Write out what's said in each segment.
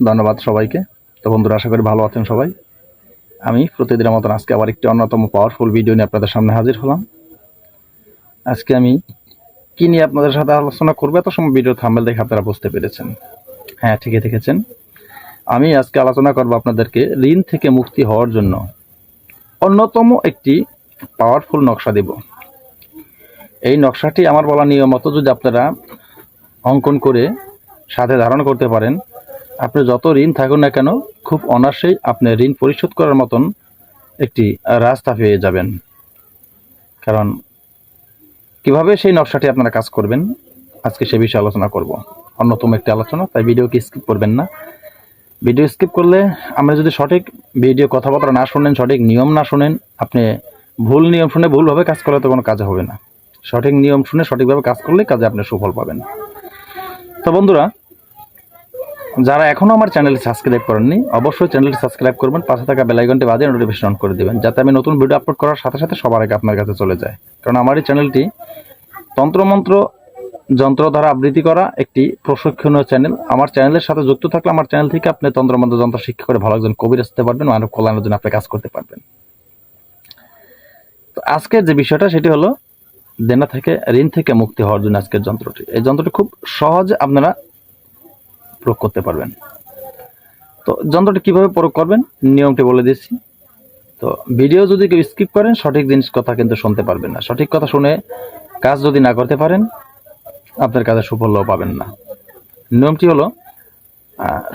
ধন্যবাদ সবাইকে। তো বন্ধুরা, আশা করি ভালো আছেন সবাই। আমি প্রতিদিনের মতন আজকে আবার একটি অন্যতম পাওয়ারফুল ভিডিও নিয়ে আপনাদের সামনে হাজির হলাম। আজকে আমি কি নিয়ে আপনাদের সাথে আলোচনা করব, এত সময় ভিডিও থাম্বেল দেখে আপনারা বুঝতে পেরেছেন। হ্যাঁ ঠিকই দেখেছেন। আমি আজকে আলোচনা করব আপনাদেরকে ঋণ থেকে মুক্তি হওয়ার জন্য অন্যতম একটি পাওয়ারফুল নকশা দেব। এই নকশাটি আমার বলা নিয়ম মতো যদি আপনারা অঙ্কন করে সাথে ধারণ করতে পারেন আপনি যত ঋণ থাকুন না কেন, খুব অনার্সেই আপনি ঋণ পরিশোধ করার মতন একটি রাস্তা পেয়ে যাবেন। কারণ, কীভাবে সেই নকশাটি আপনারা কাজ করবেন, আজকে সে বিষয়ে আলোচনা করব। অন্যতম একটি আলোচনা, তাই ভিডিওকে স্কিপ করবেন না। ভিডিও স্কিপ করলে আমরা যদি সঠিক ভিডিও কথাবার্তা না শুনেন, সঠিক নিয়ম না শুনেন, আপনি ভুল নিয়ম শুনে ভুলভাবে কাজ করলে তো কোনো কাজ হবে না। সঠিক নিয়ম শুনে সঠিকভাবে কাজ করলে কাজে আপনি সুফল পাবেন। তো বন্ধুরা যারা এখনও আমার চ্যানেলটি সাবস্ক্রাইব করেননি, অবশ্যই চ্যানেলটি সাবস্ক্রাইব করবেন, পাশে থাকা বেলাইকনটি বাজিয়ে নোটিফিকেশন অন করে দেবেন, যাতে আমি নতুন ভিডিও আপলোড করার সাথে সাথে সবার আগে আপনার কাছে চলে যায়। কারণ আমার এই চ্যানেলটি তন্ত্রমন্ত্র যন্ত্র দ্বারা আবৃত্তি করা একটি প্রশিক্ষণীয় চ্যানেল। আমার চ্যানেলের সাথে যুক্ত থাকলে আমার চ্যানেল থেকে আপনি তন্ত্রমন্ত্র, যন্ত্র শিক্ষা করে ভালো একজন কবির আসতে পারবেন, মানব কল্যাণের জন্য আপনি কাজ করতে পারবেন। তো আজকের যে বিষয়টা, সেটি হলো দেনা থেকে, ঋণ থেকে মুক্তি হওয়ার জন্য আজকের যন্ত্রটি। এই যন্ত্রটি খুব সহজে আপনারা প্রয়োগ করতে পারবেন। তো যন্ত্রটি কীভাবে প্রয়োগ করবেন, নিয়মটি বলে দিচ্ছি। তো ভিডিও যদি কেউ স্কিপ করেন, সঠিক জিনিস কথা কিন্তু শুনতে পারবেন না। সঠিক কথা শুনে কাজ যদি না করতে পারেন, আপনার কাজে সুফলও পাবেন না। নিয়মটি হলো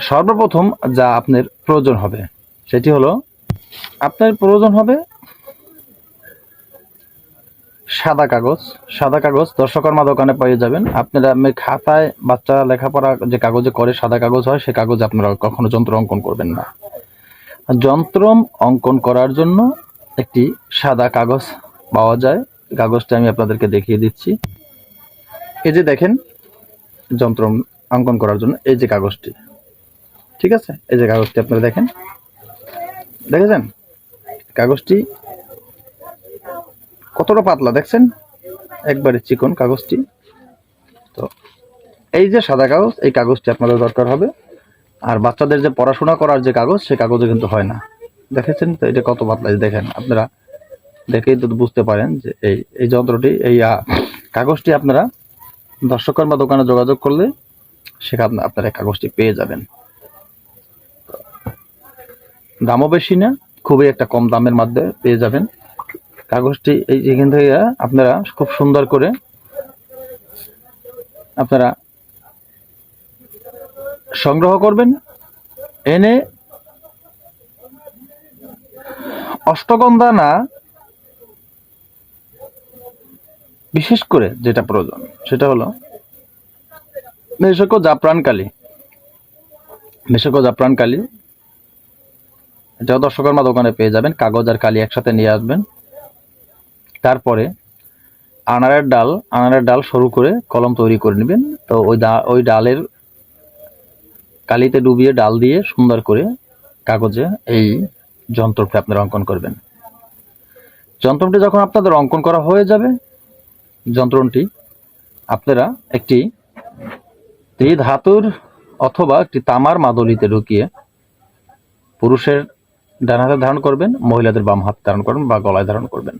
সর্বপ্রথম যা আপনার প্রয়োজন হবে, সেটি হলো, আপনার প্রয়োজন হবে সাদা কাগজ সাদা কাগজ দর্শকর্মা দোকানে পেয়ে যাবেন। আপনারা আপনি খাতায় বাচ্চা লেখাপড়া যে কাগজে করে সাদা কাগজ হয়, সে কাগজে আপনারা কখনো যন্ত্র অঙ্কন করবেন না। যন্ত্র অঙ্কন করার জন্য একটি সাদা কাগজ পাওয়া যায়। কাগজটা আমি আপনাদেরকে দেখিয়ে দিচ্ছি। এই যে দেখেন, যন্ত্র অঙ্কন করার জন্য এই যে কাগজটি। ঠিক আছে? এই যে কাগজটি আপনারা দেখেন। দেখেছেন? কাগজটি কতটা পাতলা দেখছেন? একবারে চিকন কাগজটি। তো এই যে সাদা কাগজ, এই কাগজটি আপনাদের দরকার হবে। আর বাচ্চাদের যে পড়াশোনা করার যে কাগজ, সে কাগজে কিন্তু হয় না। দেখেছেন তো এটা কত পাতলা দেখেন, আপনারা দেখেই তো বুঝতে পারেন যে এই এই যন্ত্রটি, এই কাগজটি আপনারা দর্শকর্মা দোকানে যোগাযোগ করলে সেখানে আপনারা কাগজটি পেয়ে যাবেন। দামও বেশি না, খুবই একটা কম দামের মধ্যে পেয়ে যাবেন। কাগজটি এই এখান থেকে আপনারা খুব সুন্দর করে আপনারা সংগ্রহ করবেন। এনে অষ্টগন্ধা না বিশেষ করে যেটা প্রয়োজন, সেটা হলো মেশক জাফরান কালি। মেশক জাফরান কালি এটাও দর্শকর্মা দোকানে পেয়ে যাবেন, কাগজ আর কালি একসাথে নিয়ে আসবেন। তারপরে আনারের ডাল আনারের ডাল সরু করে কলম তৈরি করে নেবেন। তো ওই ওই ডালের কালিতে ডুবিয়ে ডাল দিয়ে সুন্দর করে কাগজে এই যন্ত্রটি আপনারা অঙ্কন করবেন। যন্ত্রটি যখন আপনাদের অঙ্কন করা হয়ে যাবে, যন্ত্রটি আপনারা একটি ধাতুর অথবা একটি তামার মাদলিতে ঢুকিয়ে পুরুষের ডান হাতে ধারণ করবেন, মহিলাদের বাম হাত ধারণ করবেন বা গলায় ধারণ করবেন।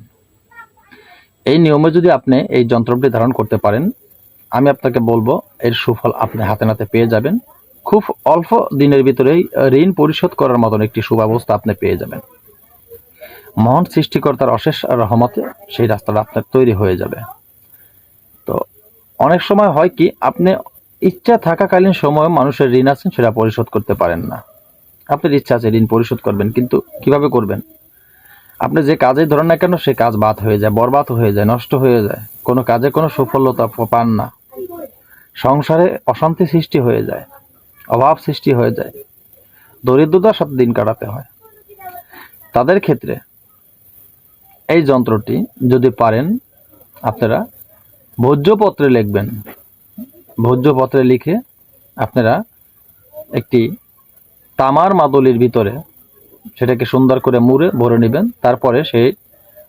এই নিয়মে যদি আপনি এই যন্ত্রটি ধারণ করতে পারেন, আমি আপনাকে বলব এর সুফল আপনি হাতে নাতে পেয়ে যাবেন। খুব অল্প দিনের ভিতরেই ঋণ পরিশোধ করার মতন একটি সুব্যবস্থা আপনি পেয়ে যাবেন। মহান সৃষ্টিকর্তার অশেষ রহমতে সেই রাস্তাটা আপনার তৈরি হয়ে যাবে। তো অনেক সময় হয় কি, আপনি ইচ্ছা থাকাকালীন সময় মানুষের ঋণ আছেন সেটা পরিশোধ করতে পারেন না। আপনার ইচ্ছা আছে ঋণ পরিশোধ করবেন, কিন্তু কীভাবে করবেন? আপনি যে কাজেই ধরেন না কেন, সে কাজ বাদ হয়ে যায়, বরবাদ হয়ে যায়, নষ্ট হয়ে যায়। কোনো কাজে কোনো সফলতা পান না। সংসারে অশান্তি সৃষ্টি হয়ে যায়, অভাব সৃষ্টি হয়ে যায়। দরিদ্রতার সাথে দিন কাটাতে হয়। তাদের ক্ষেত্রে এই যন্ত্রটি যদি পারেন, আপনারা ভোজ্যপত্রে লিখবেন। ভোজ্যপত্রে লিখে আপনারা একটি তামার মাদলির ভিতরে সেটাকে সুন্দর করে মুড়ে, ভরে নেবেন। তারপরে সেই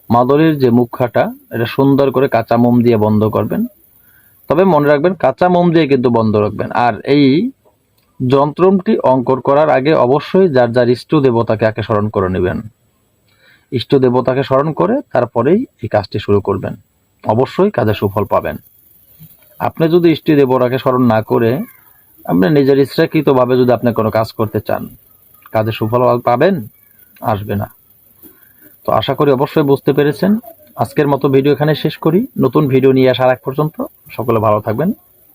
মাদলির যে মুখাটা এটা সুন্দর করে কাঁচা মোম দিয়ে বন্ধ করবেন। তবে মনে রাখবেন, কাঁচা মোম দিয়ে কিন্তু বন্ধ রাখবেন। আর এই যন্ত্রটি অঙ্কন করার আগে অবশ্যই যার যার ইষ্ট দেবতাকে আগে স্মরণ করে নেবেন। ইষ্ট দেবতাকে স্মরণ করে তারপরেই এই কাজটি শুরু করবেন। অবশ্যই কাজে সুফল পাবেন। আপনি যদি ইষ্ট দেবতাকে স্মরণ না করে, আপনি নিজের ইচ্ছাকৃতভাবে যদি আপনি কোনো কাজ করতে চান কাজে সুফল পাবেন, আসবে না। তো আশা করি অবশ্যই বুঝতে পেরেছেন। আজকের মতো ভিডিও এখানে শেষ করি। নতুন ভিডিও নিয়ে আসার আগ পর্যন্ত সকলে ভালো থাকবেন।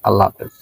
আল্লাহ হাফেজ।